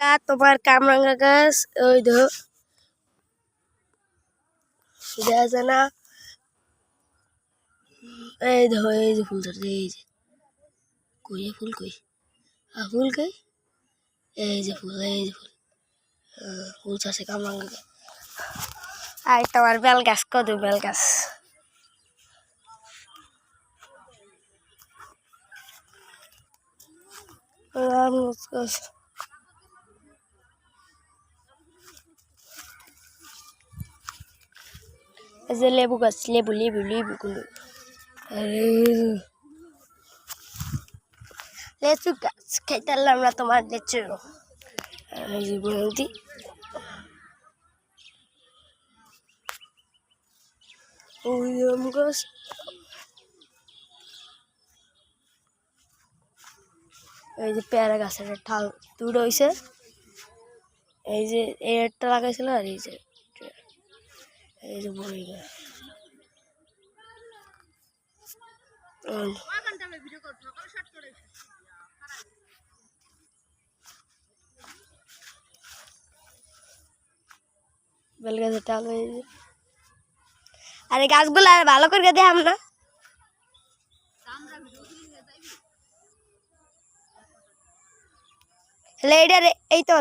কা, তোমার কামরাঙ্গা গাছ, ওই ধো। দেখা যায় না। এই ধো, এই যে ফুল ধরছে, এই যে। কই ফুল কই? আ, ফুল কই? এই যে ফুল, এই যে ফুল। ফুল চাষে কামরাঙ্গা গাছ। আর তোমার বেল গাছ কত বেল গাছ। তরমুজ গাছ। এই যে লেবু গাছ লেবু লেবু লেবু গুলো আরে লেচু গাছ খাইতে না তোমার লেচু যে বৌদি গাছ এই যে পেয়ারা গাছের ঠাল দুটো হয়েছে এই যে এই একটা লাগাইছিল আর এই যে এই যে বড়ি গাছ। আর গাছগুলো আর ভালো করে দেখাম না। তাহলে এইটা রে- এই তো